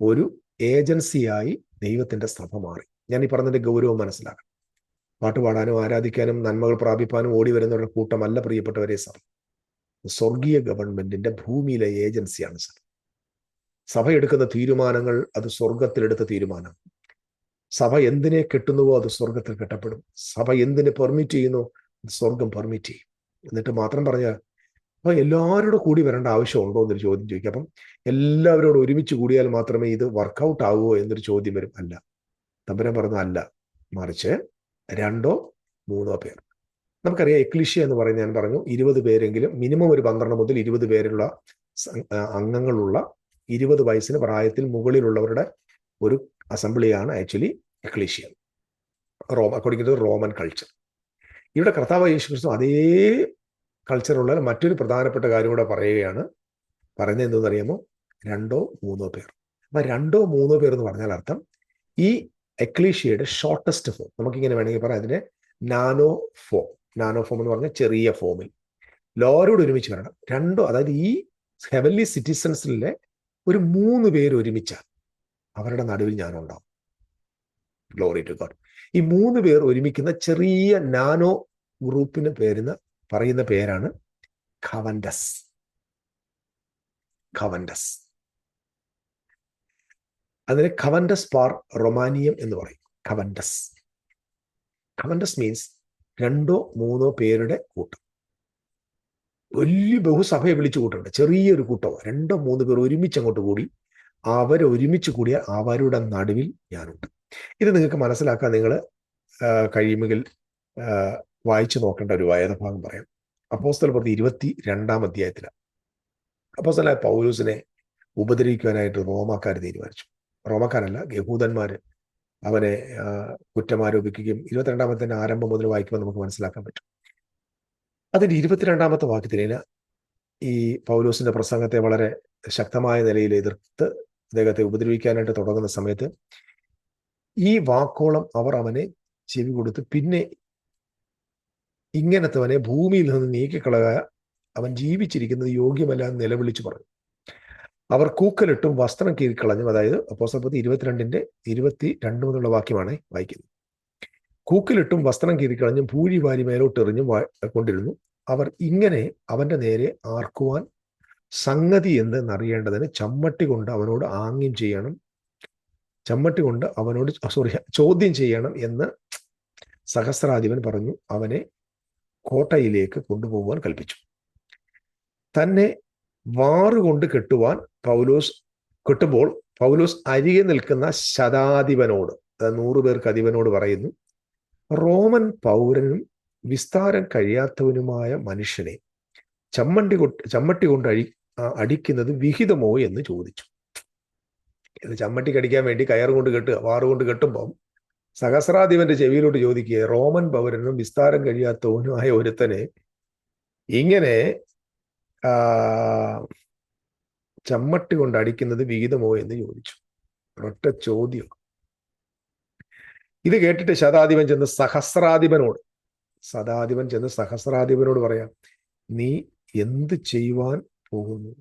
ഒരു ഏജൻസിയായി ദൈവത്തിന്റെ സഭ മാറി. ഞാൻ ഈ പറഞ്ഞതിന്റെ ഗൗരവം മനസ്സിലാക്കണം. പാട്ട് പാടാനും ആരാധിക്കാനും നന്മകൾ പ്രാപിപ്പാനും ഓടി വരുന്നവരുടെ കൂട്ടമല്ല പ്രിയപ്പെട്ടവരെ സഭ. സ്വർഗീയ ഗവൺമെന്റിന്റെ ഭൂമിയിലെ ഏജൻസിയാണ് സഭ. സഭ എടുക്കുന്ന തീരുമാനങ്ങൾ അത് സ്വർഗത്തിലെടുത്ത തീരുമാനം. സഭ എന്തിനെ കെട്ടുന്നുവോ അത് സ്വർഗത്തിൽ കെട്ടപ്പെടും. സഭ എന്തിനെ പെർമിറ്റ് ചെയ്യുന്നു? സ്വർഗം പെർമിറ്റ് ചെയ്യും. എന്നിട്ട് മാത്രം പറഞ്ഞാൽ അപ്പൊ എല്ലാവരോടും കൂടി വരേണ്ട ആവശ്യമുണ്ടോ എന്നൊരു ചോദ്യം ചോദിക്കുക അപ്പം എല്ലാവരോടും ഒരുമിച്ച് കൂടിയാൽ മാത്രമേ ഇത് വർക്കൗട്ട് ആവുമോ എന്നൊരു ചോദ്യം വരും. അല്ല. തമ്പുരാൻ പറഞ്ഞ അല്ല. മറിച്ച് രണ്ടോ മൂന്നോ പേർ. നമുക്കറിയാം എക്ലിഷ്യ എന്ന് പറയുന്നത് ഞാൻ പറഞ്ഞു ഇരുപത് പേരെങ്കിലും മിനിമം ഒരു പന്ത്രണ്ട് മുതൽ ഇരുപത് പേരുള്ള അംഗങ്ങളുള്ള ഇരുപത് വയസ്സിന് പ്രായത്തിൽ മുകളിലുള്ളവരുടെ ഒരു അസംബ്ലിയാണ് actually ecclesia. Rome according to Roman culture ഇവിടെ കർത്താവ് യേശു ക്രിസ്തു അതേ കൾച്ചറുള്ള മറ്റൊരു പ്രധാനപ്പെട്ട കാര്യം കൂടെ പറയുകയാണ്. പറയുന്നത് എന്തെന്ന് അറിയാമോ രണ്ടോ മൂന്നോ പേർ. അപ്പൊ രണ്ടോ മൂന്നോ പേർ എന്ന് പറഞ്ഞാൽ അർത്ഥം ഈ എക്ലീഷ്യയുടെ ഷോർട്ടസ്റ്റ് ഫോം നമുക്കിങ്ങനെ വേണമെങ്കിൽ പറയാം. അതിനെ നാനോ ഫോം. നാനോ ഫോം എന്ന് പറഞ്ഞാൽ ചെറിയ ഫോമിൽ. ലോരോട് ഒരുമിച്ച് വരണം? രണ്ടോ അതായത് ഈ ഹെവൻലി സിറ്റിസൺസിലെ ഒരു മൂന്ന് പേര് ഒരുമിച്ചാൽ അവരുടെ നടുവിൽ ഞാനുണ്ടാവും. ഗ്ലോറി ടു ഗോഡ് ഈ മൂന്ന് പേർ ഒരുമിക്കുന്ന ചെറിയ നാനോ ഗ്രൂപ്പിന് പേരുന്ന പറയുന്ന പേരാണ് ഖവൻഡസ് ഖവൻഡസ് അതിനെ ഖവൻഡസ് പാർ റൊമാനിയം എന്ന് പറയും. ഖവൻഡസ് ഖവൻഡസ് മീൻസ് രണ്ടോ മൂന്നോ പേരുടെ കൂട്ടം. വലിയ ബഹുസഭയെ വിളിച്ചു കൂട്ടുണ്ട് ചെറിയൊരു കൂട്ടമോ രണ്ടോ മൂന്ന് പേർ ഒരുമിച്ച് അങ്ങോട്ട് കൂടി അവർ ഒരുമിച്ച് കൂടിയ അവരുടെ നടുവിൽ ഞാനുണ്ട്. ഇത് നിങ്ങൾക്ക് മനസ്സിലാക്കാൻ നിങ്ങൾ കഴിയുമെങ്കിൽ വായിച്ചു നോക്കേണ്ട ഒരു വേദഭാഗം പറയാം. അപ്പോസ്തല പ്രതി ഇരുപത്തി രണ്ടാം അധ്യായത്തിലാണ്. അപ്പോസ്തല പൗലൂസിനെ ഉപദ്രവിക്കുവാനായിട്ട് റോമാക്കാർ തീരുമാനിച്ചു. റോമാക്കാരല്ല യഹൂദന്മാർ അവനെ കുറ്റമാരോപിക്കുകയും ഇരുപത്തിരണ്ടാമത്തെ ആരംഭം മുതൽ വായിക്കുമ്പോൾ നമുക്ക് മനസ്സിലാക്കാൻ പറ്റും. അതിന്റെ ഇരുപത്തിരണ്ടാമത്തെ വാക്യത്തിന് ഈ പൗലോസിന്റെ പ്രസംഗത്തെ വളരെ ശക്തമായ നിലയിൽ എതിർത്ത് അദ്ദേഹത്തെ ഉപദ്രവിക്കാനായിട്ട് തുടങ്ങുന്ന സമയത്ത് ഈ വാക്കോളം അവർ അവനെ ചെവി കൊടുത്ത് പിന്നെ ഇങ്ങനത്തവനെ ഭൂമിയിൽ നിന്ന് നീക്കിക്കളക അവൻ ജീവിച്ചിരിക്കുന്നത് യോഗ്യമല്ല എന്ന് നിലവിളിച്ചു പറഞ്ഞു. അവർ കൂക്കലിട്ടും വസ്ത്രം കീറിക്കളഞ്ഞു അതായത് അപ്പോസപ്പത്തി ഇരുപത്തിരണ്ടിന്റെ ഇരുപത്തി രണ്ട് മുതലുള്ള വാക്യമാണ് വായിക്കുന്നത്. കൂക്കിലിട്ടും വസ്ത്രം കീറിക്കളഞ്ഞും പൂഴി വാരി മേലോട്ട് എറിഞ്ഞും കൊണ്ടിരുന്നു. അവർ ഇങ്ങനെ അവന്റെ നേരെ ആർക്കുവാൻ സംഗതി എന്തെന്നറിയേണ്ടതിന് ചമ്മട്ടി കൊണ്ട് അവനോട് ആംഗ്യം ചെയ്യണം. ചമ്മട്ടി കൊണ്ട് അവനോട് സോറി ചോദ്യം ചെയ്യണം എന്ന് സഹസ്രാധിപൻ പറഞ്ഞു. അവനെ കോട്ടയിലേക്ക് കൊണ്ടുപോകുവാൻ കൽപ്പിച്ചു. തന്നെ വാറുകൊണ്ട് കെട്ടുവാൻ പൗലോസ് കെട്ടുമ്പോൾ പൗലോസ് അരികെ നിൽക്കുന്ന ശതാധിപനോട് നൂറു പേർക്ക് അധിപനോട് പറയുന്നു റോമൻ പൗരനും വിസ്താരം കഴിയാത്തവനുമായ മനുഷ്യനെ ചമ്മണ്ടി കൊട്ട് ചമ്മട്ടി കൊണ്ട് അഴി അടിക്കുന്നത് വിഹിതമോ എന്ന് ചോദിച്ചു. ഇത് ചമ്മട്ടി കടിക്കാൻ വേണ്ടി കയർ കൊണ്ട് കെട്ടുക വാറുകൊണ്ട് കെട്ടുമ്പം സഹസ്രാധിപന്റെ ചെവിയിലോട്ട് ചോദിക്കുക റോമൻ പൗരനും വിസ്താരം കഴിയാത്തവനുമായ ഒരുത്തനെ ഇങ്ങനെ ചമ്മട്ടി കൊണ്ട് അടിക്കുന്നത് വിഹിതമോ എന്ന് ചോദിച്ചു. ഒറ്റ ചോദ്യം. ഇത് കേട്ടിട്ട് ശതാധിപൻ ചെന്ന് സഹസ്രാധിപനോട് സദാധിപൻ ചെന്ന് സഹസ്രാധിപനോട് പറയാം നീ എന്ത് ചെയ്യുവാൻ പോകുന്നു?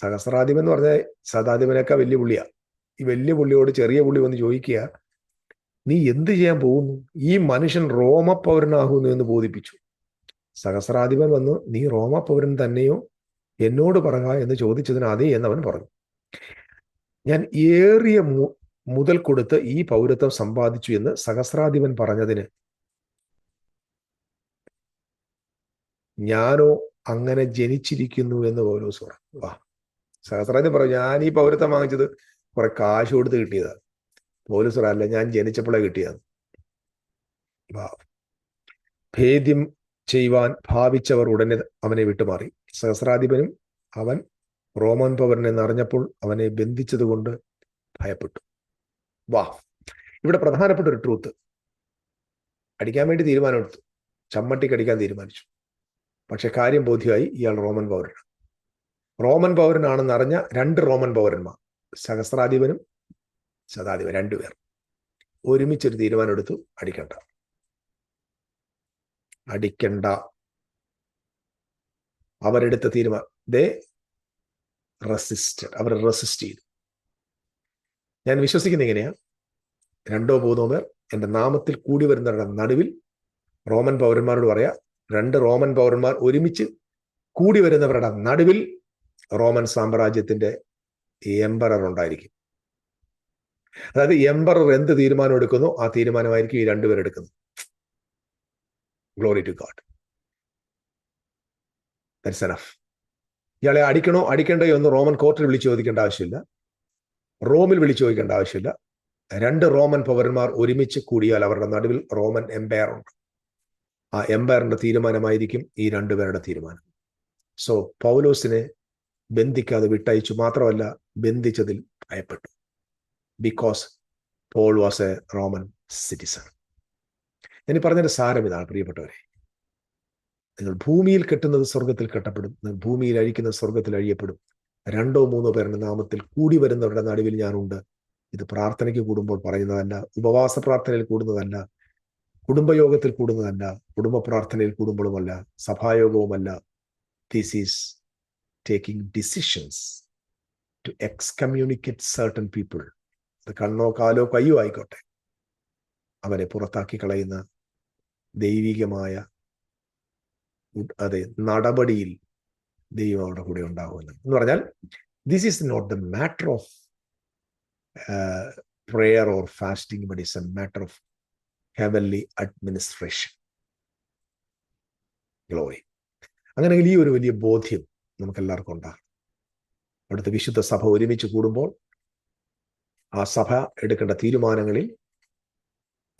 സഹസ്രാധിപൻ എന്ന് പറഞ്ഞാൽ സദാധിപനൊക്കെ വലിയ പുള്ളിയാ. ഈ വലിയ പുള്ളിയോട് ചെറിയ പുള്ളി വന്ന് ചോദിക്കുക നീ എന്ത് ചെയ്യാൻ പോകുന്നു? ഈ മനുഷ്യൻ റോമ പൗരനാകുന്നു എന്ന് ബോധിപ്പിച്ചു. സഹസ്രാധിപൻ വന്നു നീ റോമ പൗരൻ തന്നെയോ? എന്നോട് പറക എന്ന് ചോദിച്ചതിന് അതേ എന്നവൻ പറഞ്ഞു. ഞാൻ ഏറിയ മുതൽ കൊടുത്ത് ഈ പൗരത്വം സമ്പാദിച്ചു എന്ന് സഹസ്രാധിപൻ പറഞ്ഞതിന്. ഞാനോ അങ്ങനെ ജനിച്ചിരിക്കുന്നു എന്ന് പൗലോസ് പറഞ്ഞു വാ. സഹസ്രാധിപൻ പറഞ്ഞു ഞാൻ ഈ പൗരത്വം വാങ്ങിച്ചത് കുറെ കാശ് കൊടുത്ത് കിട്ടിയതാണ് പോലീസ് അല്ല ഞാൻ ജനിച്ചപ്പോഴേ കിട്ടിയതാണ് ഭേദ്യം ചെയ്യുവാൻ ഭാവിച്ചവർ ഉടനെ അവനെ വിട്ടുമാറി. സഹസ്രാധിപനും അവൻ റോമൻ പൗരനെ നിറഞ്ഞപ്പോൾ അവനെ ബന്ധിച്ചതുകൊണ്ട് ഭയപ്പെട്ടു. വാ. ഇവിടെ പ്രധാനപ്പെട്ട ഒരു ട്രൂത്ത് അടിക്കാൻ വേണ്ടി തീരുമാനമെടുത്തു. ചമ്മട്ടിക്കടിക്കാൻ തീരുമാനിച്ചു. പക്ഷെ കാര്യം ബോധ്യമായി ഇയാൾ റോമൻ പൗരനാണ്. റോമൻ പൗരനാണെന്ന് അറിഞ്ഞ രണ്ട് റോമൻ പൗരന്മാർ സഹസ്രാധിപനും ശതാധിപൻ രണ്ടുപേർ ഒരുമിച്ചൊരു തീരുമാനം എടുത്തു അടിക്കണ്ട. അടിക്കണ്ട. അവരെടുത്ത തീരുമാനം ദേ റെസിസ്റ്റഡ്. അവർ റെസിസ്റ്റ് ചെയ്തു. ഞാൻ വിശ്വസിക്കുന്ന എങ്ങനെയാ? രണ്ടോ മൂന്നോ പേർ എന്റെ നാമത്തിൽ കൂടി വരുന്നവരുടെ നടുവിൽ റോമൻ പൗരന്മാരോട് പറയാ രണ്ട് റോമൻ പൗരന്മാർ ഒരുമിച്ച് കൂടി വരുന്നവരുടെ നടുവിൽ റോമൻ സാമ്രാജ്യത്തിന്റെ എംബറർ ഉണ്ടായിരിക്കും. അതായത് എംബറർ എന്ത് തീരുമാനം എടുക്കുന്നു? ആ തീരുമാനമായിരിക്കും ഈ രണ്ടുപേർ എടുക്കുന്നത്. ഗ്ലോറി ടു ഗാഡ് ദറ്റ്സ് ഇയാളെ അടിക്കണോ? അടിക്കണ്ടോ എന്ന് റോമൻ കോർട്ടിൽ വിളിച്ചു ചോദിക്കേണ്ട ആവശ്യമില്ല. റോമിൽ വിളിച്ചു ചോദിക്കേണ്ട ആവശ്യമില്ല. രണ്ട് റോമൻ പൗരന്മാർ ഒരുമിച്ച് കൂടിയാൽ അവരുടെ നടുവിൽ റോമൻ എംപയർ ഉണ്ട്. ആ എംപയറിന്റെ തീരുമാനമായിരിക്കും ഈ രണ്ടുപേരുടെ തീരുമാനം. സോ പൗലോസിനെ ബന്ധിക്കാതെ വിട്ടയച്ചു മാത്രമല്ല ബന്ധിച്ചതിൽ ഭയപ്പെട്ടു. Because Paul was a Roman citizen ഞാൻ പറഞ്ഞതിന്റെ സാരം ഇതാണ് പ്രിയപ്പെട്ടവരെ. നിങ്ങൾ ഭൂമിയിൽ കെട്ടുന്നത് സ്വർഗത്തിൽ കെട്ടപ്പെടും. നിങ്ങൾ ഭൂമിയിൽ അഴിക്കുന്നത് സ്വർഗത്തിൽ അഴിയപ്പെടും. രണ്ടോ മൂന്നോ പേരുടെ നാമത്തിൽ കൂടി വരുന്നവരുടെ നടുവിൽ ഞാനുണ്ട്. ഇത് പ്രാർത്ഥനയ്ക്ക് കൂടുമ്പോൾ പറയുന്നതല്ല ഉപവാസ പ്രാർത്ഥനയിൽ കൂടുന്നതല്ല കുടുംബയോഗത്തിൽ കൂടുന്നതല്ല കുടുംബ പ്രാർത്ഥനയിൽ കൂടുമ്പോഴുമല്ല സഭായോഗവുമല്ല. This is taking decisions to excommunicate certain people. അത് കണ്ണോ കാലോ കയ്യോ ആയിക്കോട്ടെ അവരെ പുറത്താക്കി കളയുന്ന ദൈവികമായ അതെ നടപടിയിൽ ദൈവം അവിടെ കൂടെ ഉണ്ടാകുമെന്ന് എന്ന്. പറഞ്ഞാൽ this is not the matter of prayer or fasting but is a matter of heavenly administration glory അങ്ങനെയെങ്കിൽ ഈ ഒരു വലിയ ബോധ്യം നമുക്ക് എല്ലാവർക്കും ഉണ്ടാകും അവിടുത്തെ വിശുദ്ധ സഭ ഒരുമിച്ച് കൂടുമ്പോൾ ആ സഭ എടുക്കേണ്ട തീരുമാനങ്ങളിൽ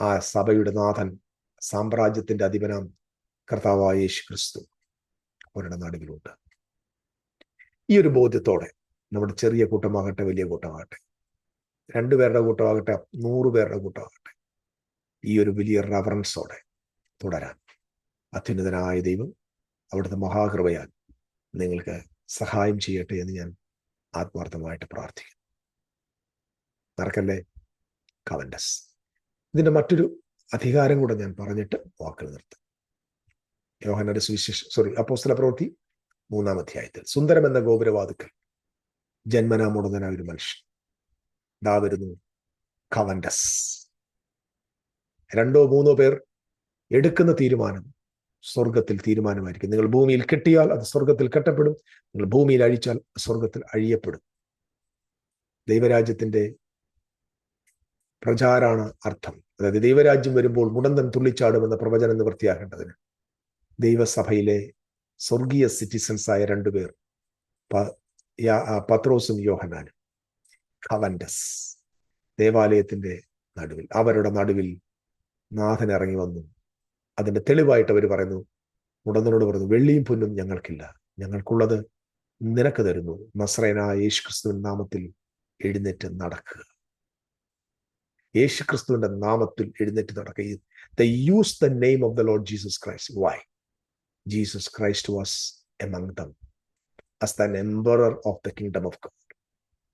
ആ സഭയുടെ നാഥൻ സാമ്രാജ്യത്തിന്റെ അധിപനാം കർത്താവായ യേശു ക്രിസ്തു അവരുടെ നടുവിലുണ്ട് ഈ ഒരു ബോധ്യത്തോടെ നമ്മുടെ ചെറിയ കൂട്ടമാകട്ടെ വലിയ കൂട്ടമാകട്ടെ രണ്ടുപേരുടെ കൂട്ടമാകട്ടെ നൂറ് പേരുടെ കൂട്ടമാകട്ടെ ഈ ഒരു വലിയ റവറൻസോടെ തുടരാൻ. അത്യുന്നതനായ ദൈവം അവിടുത്തെ മഹാകൃപയാൽ നിങ്ങൾക്ക് സഹായം ചെയ്യട്ടെ എന്ന് ഞാൻ ആത്മാർത്ഥമായിട്ട് പ്രാർത്ഥിക്കുന്നു. നടക്കല്ലേ കവൻഡസ് ഇതിന്റെ മറ്റൊരു അധികാരം കൂടെ ഞാൻ പറഞ്ഞിട്ട് വാക്കുകൾ നിർത്തും. യോഹനന്റെ സുവിശേഷ സോറി അപ്പോസ്തല പ്രവൃത്തി മൂന്നാം അധ്യായത്തിൽ. സുന്ദരം എന്ന ഗോപുരവാതുക്കൾ ജന്മനാ മുടന്തനായ ഒരു മനുഷ്യൻ. ഇതാ വരുന്നു കവൻഡസ് രണ്ടോ മൂന്നോ പേർ എടുക്കുന്ന തീരുമാനം സ്വർഗത്തിൽ തീരുമാനമായിരിക്കും. നിങ്ങൾ ഭൂമിയിൽ കെട്ടിയാൽ അത് സ്വർഗത്തിൽ കെട്ടപ്പെടും. നിങ്ങൾ ഭൂമിയിൽ അഴിച്ചാൽ സ്വർഗത്തിൽ അഴിയപ്പെടും. ദൈവരാജ്യത്തിന്റെ പ്രചാരാണ് അർത്ഥം. അതായത് ദൈവരാജ്യം വരുമ്പോൾ മുടന്തൻ തുള്ളിച്ചാടുമെന്ന പ്രവചനം നിവൃത്തിയാകേണ്ടതിന് ദൈവസഭയിലെ സ്വർഗീയ സിറ്റിസൺസ് ആയ രണ്ടുപേർ പത്രോസും യോഹനാനും കവൻഡസ് ദേവാലയത്തിന്റെ നടുവിൽ അവരുടെ നടുവിൽ നാഥൻ ഇറങ്ങി വന്നു. അതിന്റെ തെളിവായിട്ട് അവർ പറയുന്നു. മുടന്തനോട് പറഞ്ഞു വെള്ളിയും പൊന്നും ഞങ്ങൾക്കില്ല. ഞങ്ങൾക്കുള്ളത് നിനക്ക് തരുന്നു. നസ്രൈനായ യേശു ക്രിസ്തുവിൻ നാമത്തിൽ എഴുന്നേറ്റ് നടക്കുക. യേശു ക്രിസ്തുവിന്റെ നാമത്തിൽ എഴുന്നേറ്റ് നടക്കുക. The use the name of the lord Jesus Christ why Jesus Christ was among them as an emperor of the kingdom of God.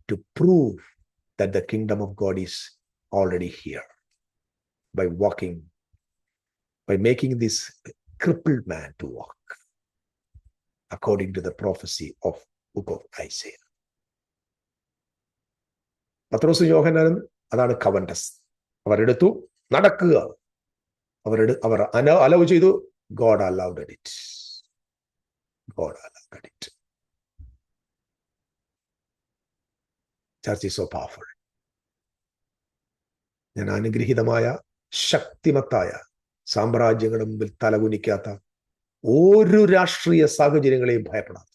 To prove that the kingdom of God is already here by walking, by making this crippled man to walk according to the prophecy of book of Isaiah. പത്രോസ് യോഹനാനും അതാണ് കവൻഡസ് അവരെടുത്തു നടക്കുക. അവരെടു അവർ അന allow ചെയ്തു God allowed it God allowed it church is so powerful ഞാൻ അനുഗ്രഹീതമായ ശക്തിമത്തായ സാമ്രാജ്യങ്ങളുടെ മുമ്പിൽ തലകുനിക്കാത്ത ഒരു രാഷ്ട്രീയ സാഹചര്യങ്ങളെയും ഭയപ്പെടാത്ത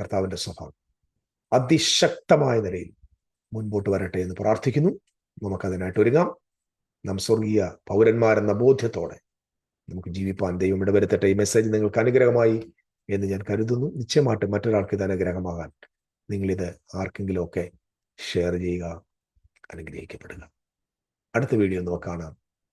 കർത്താവിന്റെ സ്വഭാവം. അതിശക്തമായ നിലയിൽ മുൻപോട്ട് വരട്ടെ എന്ന് പ്രാർത്ഥിക്കുന്നു. നമുക്കതിനായിട്ട് ഒരുങ്ങാം. നാം സ്വർഗീയ പൗരന്മാരെന്ന ബോധ്യത്തോടെ നമുക്ക് ജീവിപ്പാൻ ദൈവം ഇടവരുത്തട്ടെ. ഈ മെസ്സേജ് നിങ്ങൾക്ക് അനുഗ്രഹമായി എന്ന് ഞാൻ കരുതുന്നു. നിശ്ചയമായിട്ടും മറ്റൊരാൾക്ക് ഇത് അനുഗ്രഹമാകാൻ നിങ്ങളിത് ആർക്കെങ്കിലും ഒക്കെ ഷെയർ ചെയ്യുക അനുഗ്രഹിക്കപ്പെടുക. അടുത്ത വീഡിയോ നമുക്ക് കാണാം.